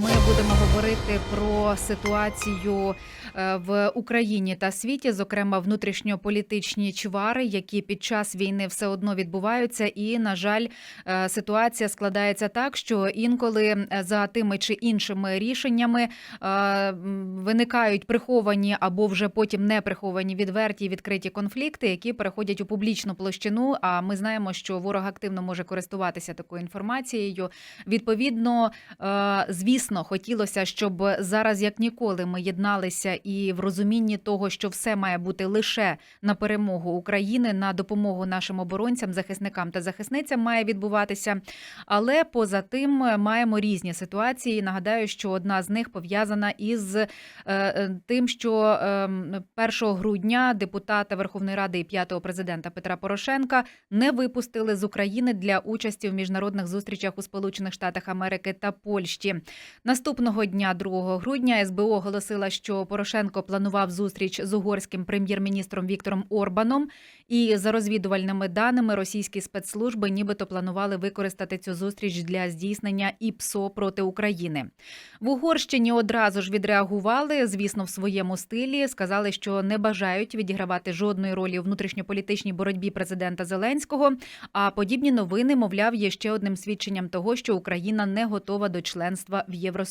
ми будемо говорити про ситуацію е, в Україні та світі, зокрема внутрішньополітичні чвари, які під час війни все одно відбуваються. І, на жаль, е, ситуація складається так, що інколи е, за тими чи іншими рішеннями виникають приховані або вже потім не приховані відверті відкриті конфлікти, які переходять у публічну площину. А ми знаємо, що ворог активно може користуватися такою інформацією. Відповідно, звісно, хотілося, щоб зараз як ніколи ми єдналися і в розумінні того, що все має бути лише на перемогу України, на допомогу нашим оборонцям, захисникам та захисницям має відбуватися. Але поза тим е, маємо різні ситуації. Нагадаю, що одна з них пов'язана із е, е, тим, що е, 1 грудня депутата Верховної Ради і п'ятого президента Петра Порошенка не випустили з України для участі в міжнародних зустрічах у Сполучених Штатах Америки та Польщі. Наступного дня, 2 грудня, СБУ оголосила, що Порошенко планував зустріч з угорським прем'єр-міністром Віктором Орбаном. І за розвідувальними даними, російські спецслужби нібито планували використати цю зустріч для здійснення ІПСО проти України. В Угорщині одразу ж відреагували, звісно, в своєму стилі. Сказали, що не бажають відігравати жодної ролі у внутрішньополітичній боротьбі президента Зеленського. А подібні новини, мовляв, є ще одним свідченням того, що Україна не готова до членства в Євросоюзі.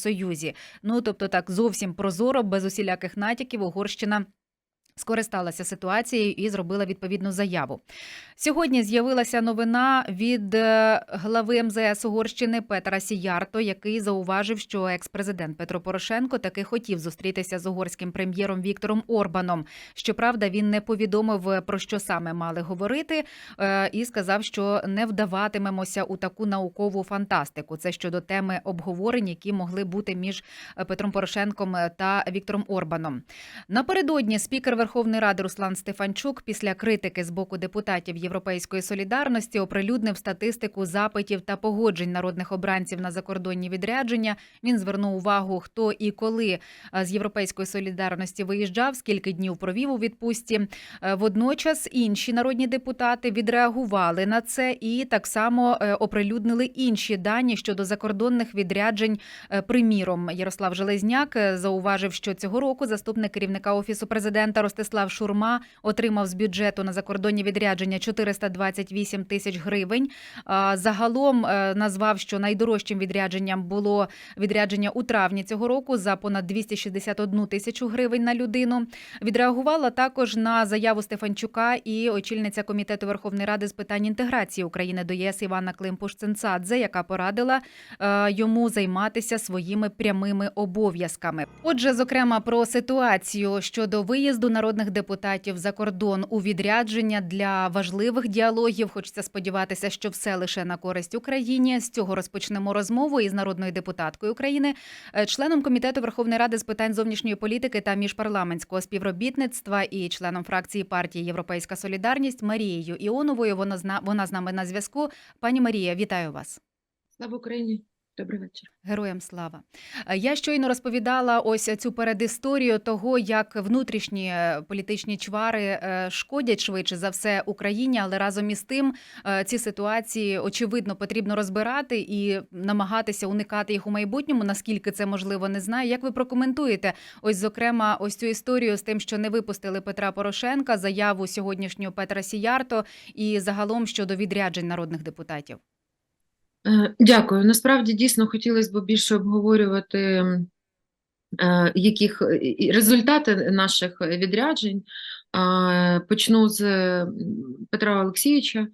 Ну тобто, так зовсім прозоро, без усіляких натяків, Угорщина. Скористалася ситуацією і зробила відповідну заяву. Сьогодні з'явилася новина від е, глави МЗС Угорщини Петра Сіярто, який зауважив, що екс-президент Петро Порошенко таки хотів зустрітися з угорським прем'єром Віктором Орбаном. Щоправда, він не повідомив про що саме мали говорити, е, і сказав, що не вдаватимемося у таку наукову фантастику. Це щодо теми обговорень, які могли бути між е, Петром Порошенком та Віктором Орбаном. Напередодні спікер Верховної Ради Руслан Стефанчук після критики з боку депутатів Європейської солідарності оприлюднив статистику запитів та погоджень народних обранців на закордонні відрядження. Він звернув увагу, хто і коли е, з Європейської солідарності виїжджав, скільки днів провів у відпустці. Е, Водночас інші народні депутати відреагували на це і так само е, оприлюднили інші дані щодо закордонних відряджень. Приміром, Ярослав Железняк зауважив, що цього року заступник керівника офісу президента Ростислав Шурма отримав з бюджету на закордонні відрядження 428 тисяч гривень. Загалом е, назвав, що найдорожчим відрядженням було відрядження у травні цього року за понад 261 тисячу гривень на людину. Відреагувала також на заяву Стефанчука і очільниця комітету Верховної Ради з питань інтеграції України до ЄС Івана Климпуш-Цинцадзе, яка порадила е, йому займатися своїми прямими обов'язками. Отже, зокрема, про ситуацію щодо виїзду народних депутатів за кордон у відрядження для важливих діалогів. Хочеться сподіватися, що все лише на користь Україні. З цього розпочнемо розмову із народною депутаткою України, е, членом комітету Верховної Ради з питань зовнішньої політики та міжпарламентського співробітництва і членом фракції партії Європейська Солідарність Марією Іоновою. Вона зна вона з нами на зв'язку. Пані Марія, вітаю вас. Слава Україні! Добрий вечір. Героям слава. Е, Я щойно розповідала ось цю передісторію того, як внутрішні е, політичні чвари е, шкодять швидше за все Україні, але разом із тим ці ситуації очевидно потрібно розбирати і намагатися уникати їх у майбутньому. Наскільки це можливо, не знаю. Як ви прокоментуєте ось зокрема ось цю історію з тим, що не випустили Петра Порошенка, заяву сьогоднішнього Петра Сіярто і загалом щодо відряджень народних депутатів? Е, Дякую. Насправді дійсно хотілося б більше обговорювати е, яких е, результати наших відряджень. Почну з Петра Олексійовича.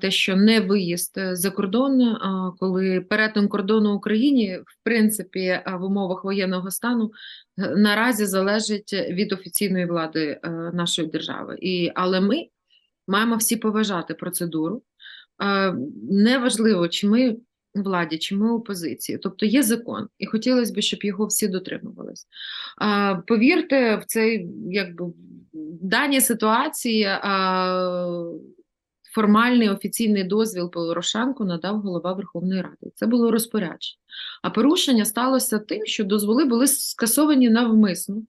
Те, що не виїзд за кордон, коли перетин кордону Україні, в принципі, в умовах воєнного стану наразі залежить від офіційної влади нашої держави. І, але ми маємо всі поважати процедуру. Е, Неважливо, чи ми владі, чи ми опозиції. Тобто є закон, і хотілося б, щоб його всі дотримувались. Повірте, в цей якби в даній ситуації е, формальний офіційний дозвіл Порошенку надав голова Верховної Ради. Це було розпорядження. А порушення сталося тим, що дозволи були скасовані навмисно.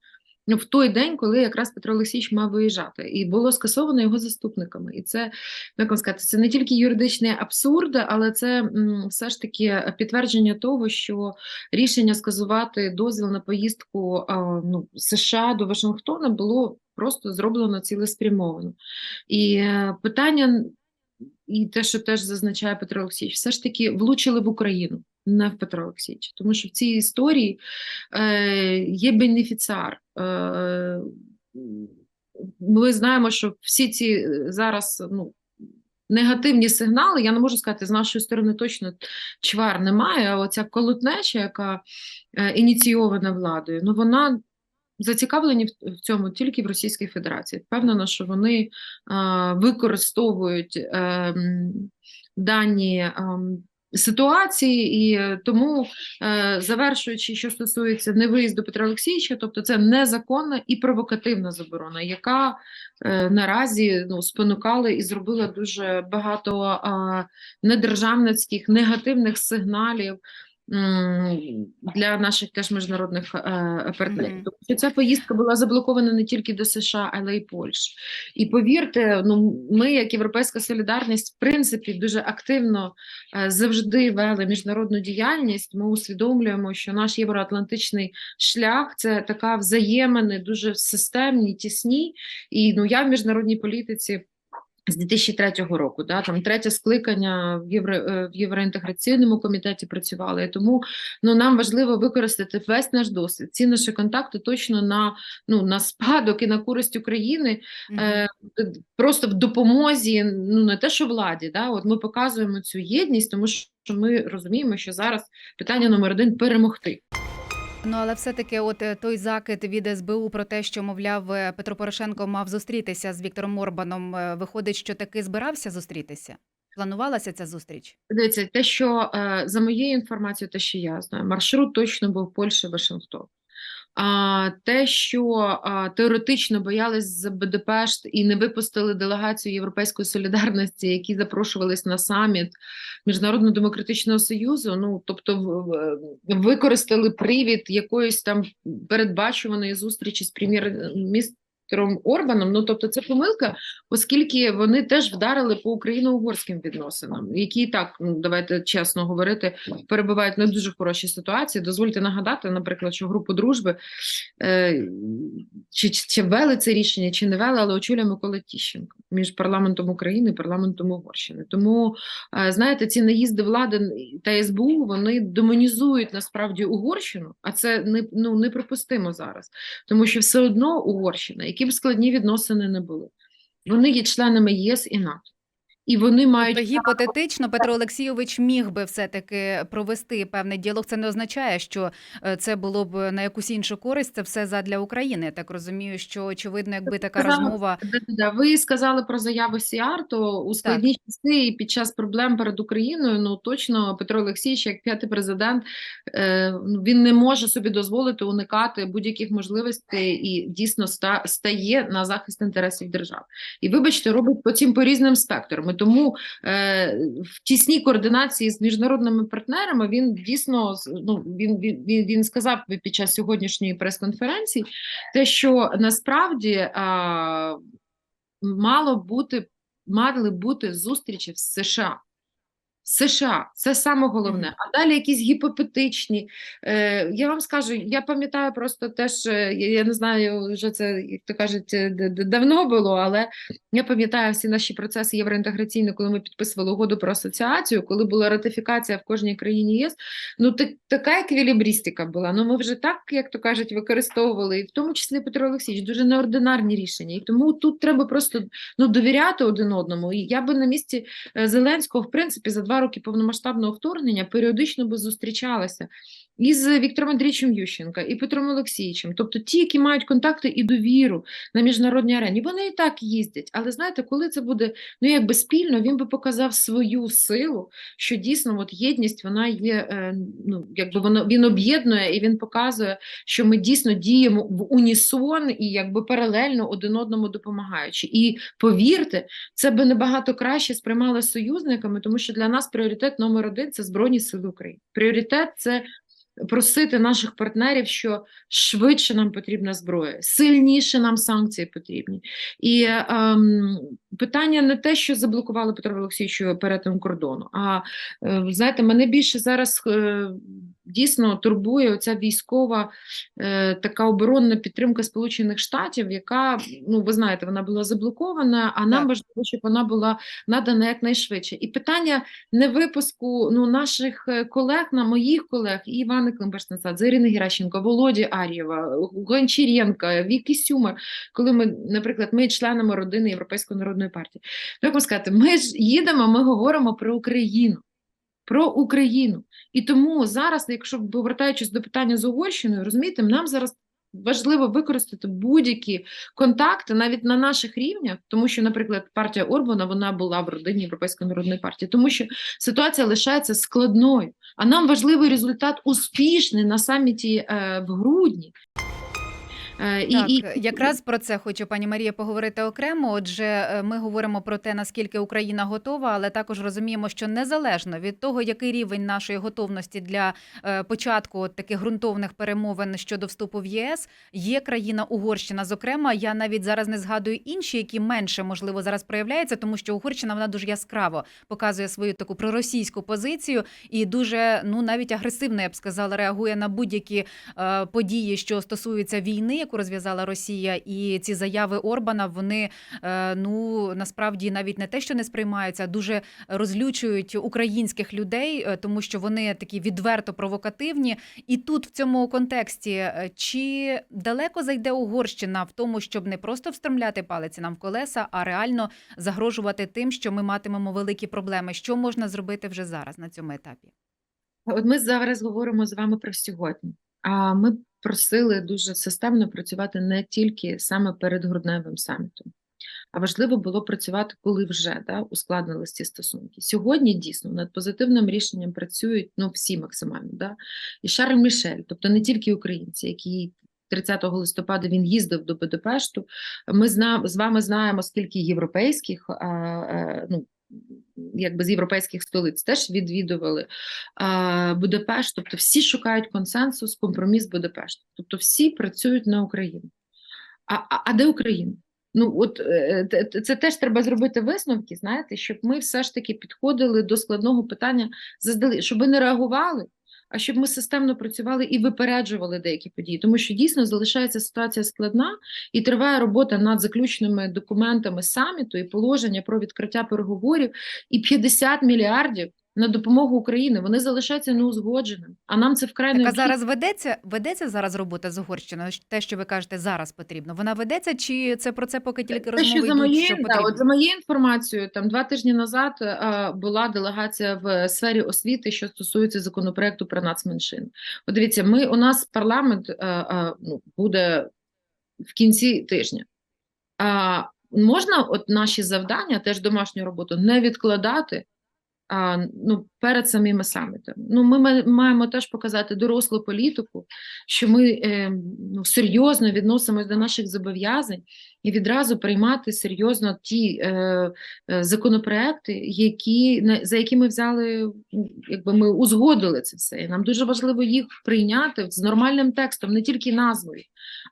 В той день, коли якраз Петро Олексійович мав виїжджати, і було скасовано його заступниками. І це як вам сказати, це не тільки юридичний абсурд, але це все ж таки підтвердження того, що рішення сказувати дозвіл на поїздку ну, США до Вашингтона було просто зроблено цілеспрямовано. І е, питання, і те, що теж зазначає Петро Олексійович, все ж таки влучили в Україну, не в Петро Олексійович. Тому що в цій історії е, є бенефіціар. Е, ми знаємо, що всі ці е, зараз ну, негативні сигнали, я не можу сказати, з нашої сторони точно чвар немає, а оця колотнеча, яка е, ініційована владою, ну вона зацікавлені в, цьому тільки в Російській Федерації. Впевнена, що вони е, використовують е, дані е, ситуації, і е, тому, е, завершуючи, що стосується невиїзду Петра Олексійовича, тобто це незаконна і провокативна заборона, яка е, наразі ну, спонукала і зробила дуже багато недержавницьких негативних сигналів для наших теж міжнародних е, партнерів. Тому що ця поїздка була заблокована не тільки до США, але й Польщі. І повірте, ну ми, як Європейська солідарність, в принципі, дуже активно е, завжди вели міжнародну діяльність. Ми усвідомлюємо, що наш євроатлантичний шлях це така взаємини, дуже системні, тісні. І ну я в міжнародній політиці. З 2003 року, да, там третє скликання в євро е, в євроінтеграційному комітеті працювали. І тому ну нам важливо використати весь наш досвід. Ці наші контакти точно на ну на спадок і на користь України Мгм. е, просто в допомозі, ну не те, що владі, да, от ми показуємо цю єдність, тому що ми розуміємо, що зараз питання номер один перемогти. Ну але все-таки, от е, той закид від СБУ про те, що мовляв е, Петро Порошенко мав зустрітися з Віктором Орбаном, е, виходить, що таки збирався зустрітися. Планувалася ця зустріч? Дивіться, те, що за моєю інформацією, те, що я знаю, маршрут точно був Польща, Вашингтон. Те, що теоретично боялись за Будапешт і не випустили делегацію Європейської солідарності, які запрошувались на саміт Міжнародного демократичного союзу. Ну тобто, використали привід якоїсь там передбачуваної зустрічі з прем'єр-міністром Орбаном. Ну тобто, це помилка, оскільки вони теж вдарили по україно-угорським відносинам, які так ну давайте чесно говорити, перебувають не дуже хорошій ситуації. Дозвольте нагадати, наприклад, що групу дружби е, чи, чи, ввели це рішення, чи не ввели, але очолює Микола Тіщенко між парламентом України і парламентом Угорщини. Тому е, знаєте, ці наїзди влади та СБУ вони демонізують насправді Угорщину, а це не ну неприпустимо зараз, тому що все одно Угорщина, які б складні відносини не були, вони є членами ЄС і НАТО. І вони мають Тобто гіпотетично Петро Олексійович міг би все-таки провести певний діалог. Це не означає, що е, це було б на якусь іншу користь. Це все задля України. Я так розумію, що очевидно, якби така Сказала- розмова Да-да-да. Ви сказали про заяву Сіар, то у складні часи і під час проблем перед Україною, ну точно Петро Олексійович, як п'ятий президент, е, він не може собі дозволити уникати будь-яких можливостей і дійсно ста, стає на захист інтересів держави. І вибачте, робить потім по різним спектрам. Тому е, в тісній координації з міжнародними партнерами він дійсно ну, він, він, він сказав під час сьогоднішньої прес-конференції те, що насправді е, мало бути, мали бути зустрічі в США. США, це саме головне. А далі якісь гіпотетичні. Е, я вам скажу, я пам'ятаю просто теж, е, я, я не знаю, вже це, як то кажуть, е, давно було, але я пам'ятаю всі наші процеси євроінтеграційні, коли ми підписували угоду про асоціацію, коли була ратифікація в кожній країні ЄС. Ну так, така еквілібристика була. Ну ми вже так, як то кажуть, використовували, і в тому числі Петро Олексійович, дуже неординарні рішення. І тому тут треба просто ну, довіряти один одному. І я би на місці е, Зеленського, в принципі, за два роки повномасштабного вторгнення періодично би зустрічалася і з Віктором Андрійовичем Ющенка, і Петром Олексійовичем. Тобто ті, які мають контакти і довіру на міжнародній арені, вони і так їздять. Але знаєте, коли це буде ну якби спільно, він би показав свою силу, що дійсно от єдність вона є. е, Ну якби воно він об'єднує і він показує, що ми дійсно діємо в унісон і якби паралельно один одному допомагаючи. І повірте, це би набагато краще сприймали союзниками, тому що для нас пріоритет номер один це Збройні Сили України. Пріоритет це просити наших партнерів, що швидше нам потрібна зброя, сильніше нам санкції потрібні. І ем, питання не те, що заблокували Петро Олексійовичу перетин кордону, а е, знаєте, мене більше зараз е, дійсно турбує оця військова е, така оборонна підтримка Сполучених Штатів, яка, ну ви знаєте, вона була заблокована, а нам Так. важливо, щоб вона була надана якнайшвидше. І питання не випуску ну, наших е, колег, на моїх колег, і Івани Климбаш-Насадзе, Ірини Геращенко, Володі Ар'єва, Гончаренка, Вікі Сюмар, коли ми, наприклад, ми членами родини Європейської народної партії. Вам сказати, ми ж їдемо, ми говоримо про Україну. Про Україну. І тому зараз, якщо повертаючись до питання з Угорщиною, розумієте, нам зараз важливо використати будь-які контакти навіть на наших рівнях, тому що, наприклад, партія Орбана вона була в родині Європейської народної партії, тому що ситуація лишається складною. А нам важливий результат успішний на саміті е, в грудні. Е, і, Так, і, якраз про це хочу пані Марія поговорити окремо. Отже, е, ми говоримо про те, наскільки Україна готова, але також розуміємо, що незалежно від того, який рівень нашої готовності для е, початку от таких ґрунтовних перемовин щодо вступу в ЄС, є країна Угорщина. Зокрема, я навіть зараз не згадую інші, які менше можливо зараз проявляються, тому що Угорщина вона дуже яскраво показує свою таку проросійську позицію і дуже ну навіть агресивно, я б сказала, реагує на будь-які події, що стосуються війни, яку розв'язала Росія, і ці заяви Орбана вони е, ну насправді навіть не те, що не сприймаються, дуже розлючують українських людей, е, тому що вони такі відверто провокативні. І тут в цьому контексті е, чи далеко зайде Угорщина в тому, щоб не просто встромляти палиці нам в колеса, а реально загрожувати тим, що ми матимемо великі проблеми. Що можна зробити вже зараз на цьому етапі? От ми зараз говоримо з вами про сьогодні. А ми просили дуже системно працювати не тільки саме перед грудневим самітом, а важливо було працювати, коли вже да, ускладнились ці стосунки. Сьогодні дійсно над позитивним рішенням працюють ну, всі максимально. Да? І Шарль Мішель, тобто не тільки українці, які 30 листопада він їздив до Будапешту. Ми зна, з вами знаємо, скільки європейських, а, а, ну, якби з європейських столиць теж відвідували а, Будапешт. Тобто всі шукають консенсус, компроміс Будапешт. Тобто всі працюють на Україну. А, а, а де Україна? Ну, от е, це теж треба зробити висновки, знаєте, щоб ми все ж таки підходили до складного питання заздалегідь, щоб ви не реагували, а щоб ми системно працювали і випереджували деякі події. Тому що дійсно залишається ситуація складна і триває робота над заключними документами саміту і положення про відкриття переговорів, і 50 мільярдів на допомогу Україні. Вони залишаються неузгодженими. А нам це вкрай Так, а необхідно. зараз ведеться ведеться зараз робота з Угорщиною. Те, що ви кажете, зараз потрібно. Вона ведеться, чи це про це поки тільки Те, що розмови за йдуть, моєю, що да, потрібно? от за моєю інформацією, там два тижні назад е, була делегація в сфері освіти, що стосується законопроекту про нацменшин. От дивіться, ми у нас парламент е, е, ну, буде в кінці тижня. А можна от наші завдання, теж домашню роботу, не відкладати ну, перед самими самітами. Ну, ми маємо теж показати дорослу політику, що ми е, ну, серйозно відносимось до наших зобов'язань і відразу приймати серйозно ті е, е, законопроекти, які, за які ми взяли, якби ми узгодили це все. І нам дуже важливо їх прийняти з нормальним текстом, не тільки назвою,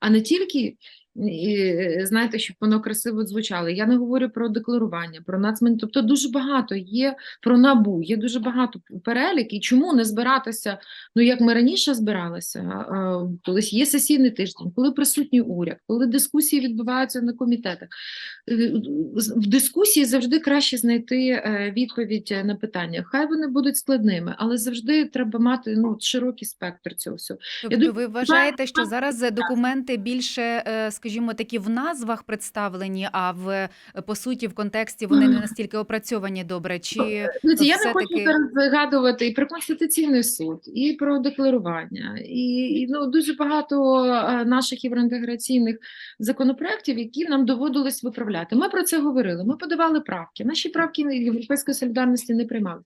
а не тільки. І, е, знаєте, щоб воно красиво звучало. Я не говорю про декларування, про нацмен. Тобто дуже багато є про набу, є дуже багато перелік. І чому не збиратися? Ну як ми раніше збиралися, а, коли є сесійний тиждень, коли присутній уряд, коли дискусії відбуваються на комітетах. Е, В дискусії завжди краще знайти е, відповідь на питання. Хай вони будуть складними, але завжди треба мати ну широкий спектр цього всього. Тобто думаю, ви вважаєте, що зараз е, документи більше, е, скажімо, такі в назвах представлені, а в е, по суті в контексті вони не настільки опрацьовані добре? Чи Знаєте, я не хочу зараз згадувати і про Конституційний суд, і про декларування, і, і ну, дуже багато е, наших євроінтеграційних законопроєктів, які нам доводилось виправляти. Ми про це говорили, ми подавали правки. Наші правки Європейської солідарності не приймали.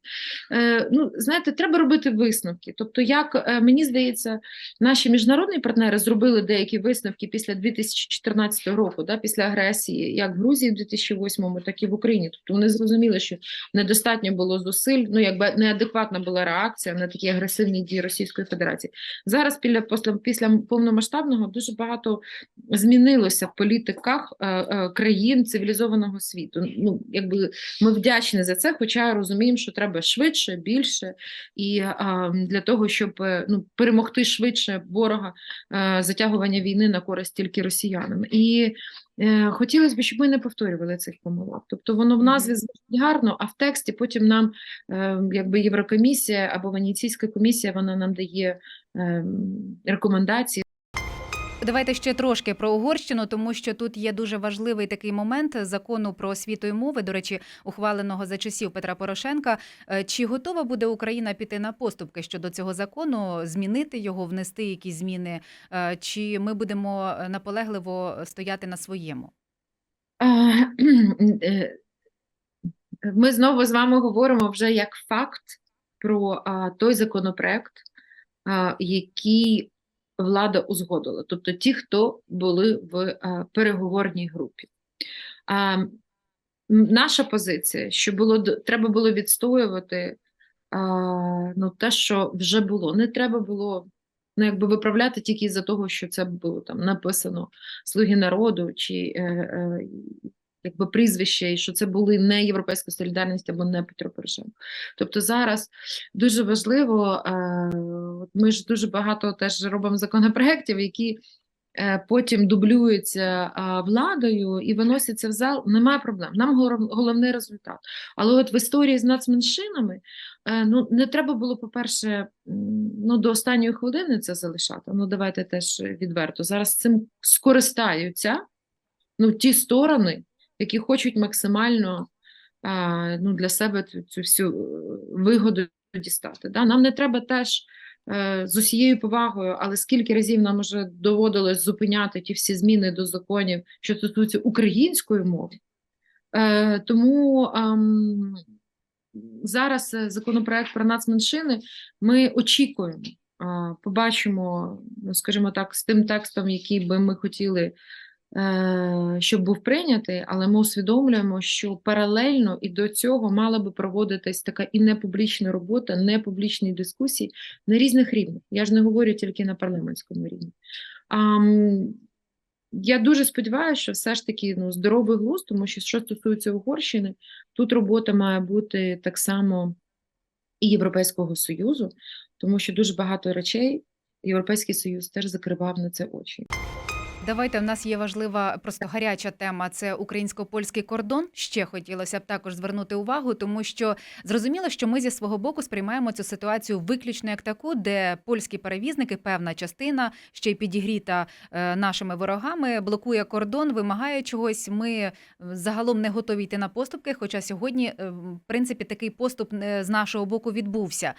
Е, ну, знаєте, треба робити висновки. Тобто, як е, мені здається, наші міжнародні партнери зробили деякі висновки після 2014 2014 року, да, після агресії, як в Грузії в 2008, так і в Україні. Тобто вони зрозуміли, що недостатньо було зусиль, ну якби неадекватна була реакція на такі агресивні дії Російської Федерації. Зараз після після, після повномасштабного дуже багато змінилося в політиках е, е, країн цивілізованого світу. Ну якби ми вдячні за це, хоча розуміємо, що треба швидше, більше і а, для того, щоб е, ну перемогти швидше ворога е, затягування війни на користь тільки росіянам. І е, хотілося б, щоб ми не повторювали цих помилок. Тобто воно в назві звучить гарно, а в тексті потім нам, е, якби Єврокомісія або Венеційська комісія, вона нам дає е, рекомендації. Давайте ще трошки про Угорщину, тому що тут є дуже важливий такий момент закону про освіту і мови, до речі, ухваленого за часів Петра Порошенка. Е, Чи готова буде Україна піти на поступки щодо цього закону, змінити його, внести якісь зміни, Е, чи ми будемо наполегливо стояти на своєму? Е, Ми знову з вами говоримо вже як факт про той законопроект, який влада узгодила, тобто ті, хто були в переговорній групі. Наша позиція, що було треба було відстоювати ну, те, що вже було. Не треба було ну, якби виправляти тільки із-за того, що це було там написано Слуги народу чи е, е, якби прізвище, і що це були не Європейська солідарність або не Петро Порошенко. Тобто зараз дуже важливо, е, ми ж дуже багато теж робимо законопроєктів, які е, потім дублюються владою і виносяться в зал. Немає проблем. Нам головний результат. Але от в історії з нацменшинами е, ну, не треба було, по-перше, ну, до останньої хвилини це залишати. Ну, давайте теж відверто. Зараз цим скористаються ну, ті сторони, які хочуть максимально ну, для себе цю, цю всю е, вигоду дістати. Да? Нам не треба теж е, з усією повагою, але скільки разів нам вже доводилось зупиняти ті всі зміни до законів, що стосуються української мови. Е, тому ем, зараз законопроект про нацменшини ми очікуємо, побачимо, ну, скажімо так, з тим текстом, який би ми хотіли, щоб був прийнятий, але ми усвідомлюємо, що паралельно і до цього мала би проводитись така і непублічна робота, непублічні дискусії на різних рівнях. Я ж не говорю тільки на парламентському рівні. А, я дуже сподіваюся, що все ж таки ну, здоровий глузд, тому що що стосується Угорщини, тут робота має бути так само і Європейського Союзу, тому що дуже багато речей Європейський Союз теж закривав на це очі. Давайте в нас є важлива, просто гаряча тема. Це українсько-польський кордон. Ще хотілося б також звернути увагу, тому що зрозуміло, що ми зі свого боку сприймаємо цю ситуацію виключно як таку, де польські перевізники, певна частина, ще й підігріта е, нашими ворогами, блокує кордон, вимагає чогось. Ми е, загалом не готові йти на поступки. Хоча сьогодні, е, в принципі, такий поступ з нашого боку відбувся.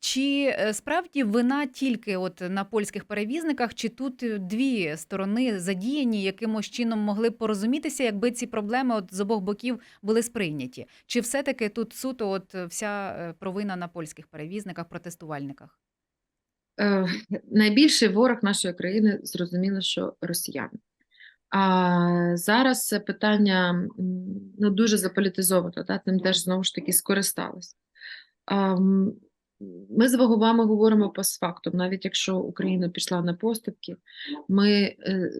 Чи справді вина тільки от на польських перевізниках, чи тут дві сторони задіяні, якимось чином могли б порозумітися, якби ці проблеми от з обох боків були сприйняті? Чи все-таки тут суто от е, вся е, провина на польських перевізниках, протестувальниках? Е, найбільший ворог нашої країни зрозуміло, що росіяни. А зараз це питання ну, дуже заполітизовано, та, тим теж знову ж таки скористалось. Ми з ваговами говоримо постфактум, навіть якщо Україна пішла на поступки, ми е,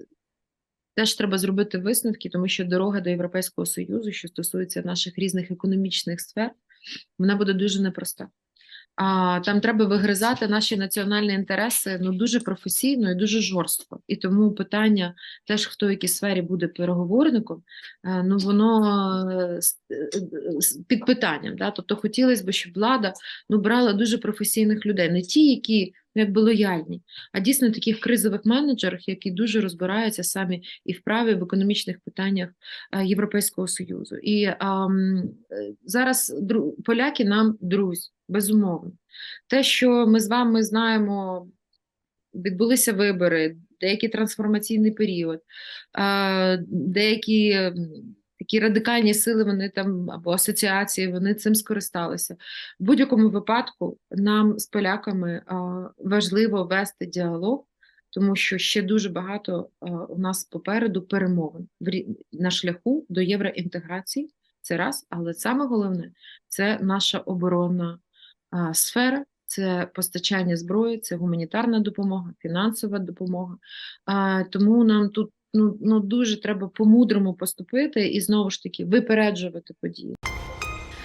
теж треба зробити висновки, тому що дорога до Європейського Союзу, що стосується наших різних економічних сфер, вона буде дуже непроста. А там треба вигризати наші національні інтереси ну дуже професійно і дуже жорстко. І тому питання теж, хто в якій сфері буде переговорником, е, ну воно е, е, під питанням. Да? Тобто хотілося б, щоб влада ну, брала дуже професійних людей, не ті, які якби лояльні, а дійсно таких кризових менеджерів, які дуже розбираються самі і в праві в економічних питаннях е, Європейського Союзу. І ам, е, зараз поляки нам друзі, безумовно. Те, що ми з вами знаємо, відбулися вибори, деякий трансформаційний період, е, деякі такі радикальні сили, вони там або асоціації, вони цим скористалися. В будь-якому випадку нам з поляками важливо вести діалог, тому що ще дуже багато у нас попереду перемовин на шляху до євроінтеграції. Це раз, але саме головне це наша оборонна сфера, це постачання зброї, це гуманітарна допомога, фінансова допомога. Тому нам тут ну, ну дуже треба по-мудрому поступити і знову ж таки випереджувати події.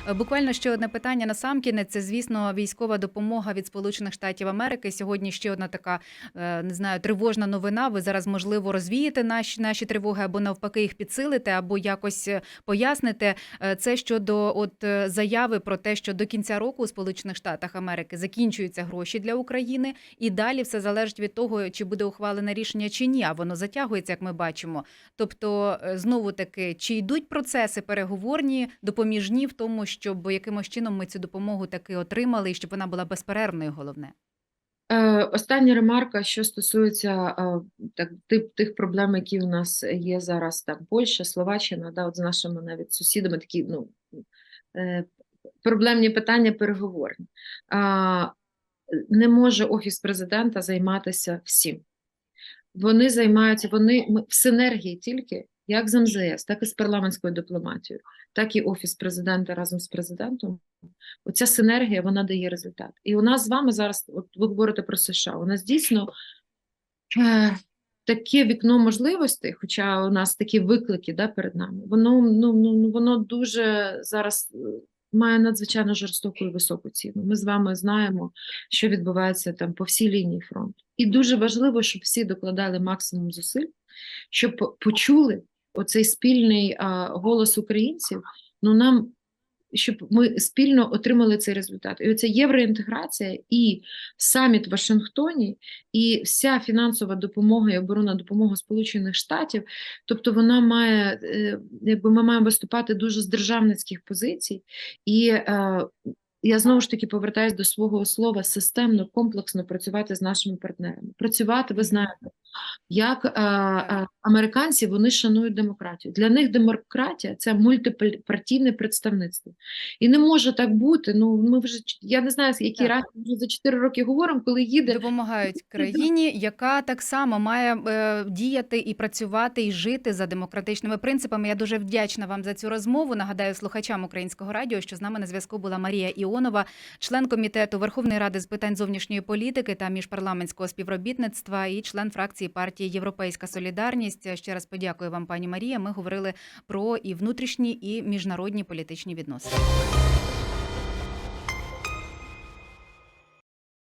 Е, Буквально ще одне питання на сам кінець. Це, звісно, військова допомога від Сполучених Штатів Америки. Сьогодні ще одна така е, не знаю, тривожна новина. Ви зараз можливо розвієте наші наші тривоги або навпаки їх підсилите, або якось е, поясните. Це щодо от заяви про те, що до кінця року у Сполучених Штатах Америки закінчуються гроші для України, і далі все залежить від того, чи буде ухвалене рішення чи ні. А воно затягується, як ми бачимо. Тобто, знову таки, чи йдуть процеси переговорні, допоміжні в тому, щоб якимось чином ми цю допомогу таки отримали, і щоб вона була безперервною, головне. Е, Остання ремарка, що стосується е, так, тих проблем, які у нас є зараз, там Польща, Словаччина, да, от з нашими навіть сусідами такі ну, е, проблемні питання переговорні. Не може Офіс президента займатися всім. Вони займаються, вони в синергії тільки як з МЗС, так і з парламентською дипломатією, так і Офіс президента разом з президентом. Оця синергія вона дає результат. І у нас з вами зараз, от ви говорите про США, у нас дійсно е, таке вікно можливостей, хоча у нас такі виклики да, перед нами, воно, ну, ну, ну, воно дуже зараз е, має надзвичайно жорстоку і високу ціну. Ми з вами знаємо, що відбувається там по всій лінії фронту. І дуже важливо, щоб всі докладали максимум зусиль, щоб почули оцей спільний а, голос українців. Ну нам щоб ми спільно отримали цей результат. І оця євроінтеграція і саміт в Вашингтоні, і вся фінансова допомога і оборонна допомога Сполучених Штатів, тобто вона має, е, якби ми маємо виступати дуже з державницьких позицій. І е, я знову ж таки повертаюся до свого слова системно, комплексно працювати з нашими партнерами. Працювати, ви знаєте, як е, е, американці вони шанують демократію. Для них демократія це мультипартійне представництво. І не може так бути. Ну ми вже я не знаю, який Так. раз вже за 4 роки говоримо, коли їде Допомагають країні, яка так само має е, діяти і працювати і жити за демократичними принципами. Я дуже вдячна вам за цю розмову. Нагадаю слухачам українського радіо, що з нами на зв'язку була Марія Іонова, член комітету Верховної ради з питань зовнішньої політики та міжпарламентського співробітництва і член фракції партії Європейська Солідарність. Ще раз подякую вам, пані Марія. Ми говорили про і внутрішні, і міжнародні політичні відносини.